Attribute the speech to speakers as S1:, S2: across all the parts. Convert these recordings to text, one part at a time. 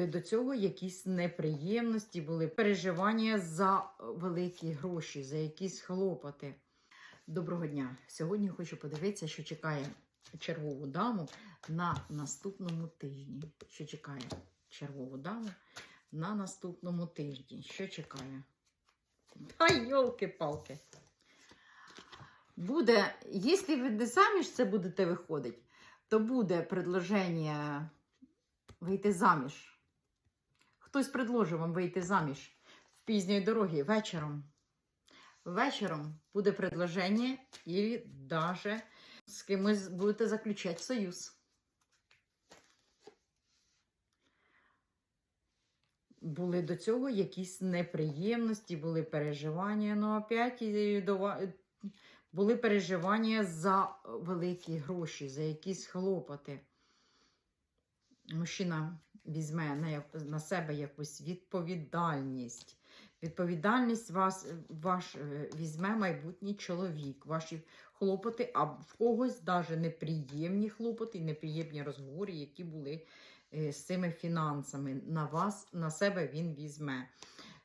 S1: Були до цього якісь неприємності, були переживання за великі гроші, за якісь хлопоти. Доброго дня! Сьогодні хочу подивитися, що чекає червову даму на наступному тижні. Що чекає червову даму на наступному тижні? Що чекає? Ай, йолки-палки! Буде, якщо ви не самі ж це будете виходити, то буде предложення вийти заміж. Хтось предложив вам вийти заміж в пізньої дороги вечором. Вечором буде предложення і даже з кимось будете заключати союз. Були до цього якісь неприємності, були переживання, ну опять були переживання за великі гроші, за якісь хлопоти. Мужчина візьме на, на себе якусь відповідальність. Відповідальність вас, ваш е, візьме майбутній чоловік, ваші хлопоти, а в когось навіть неприємні хлопоти, неприємні розговори, які були е, з цими фінансами. На вас, на себе він візьме.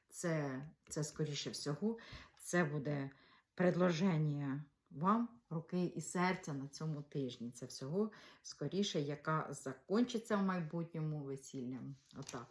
S1: Це, це скоріше всього, це буде предложення вам руки і серця на цьому тижні. Це всього скоріше, яка закінчиться в майбутньому весіллям. Отак.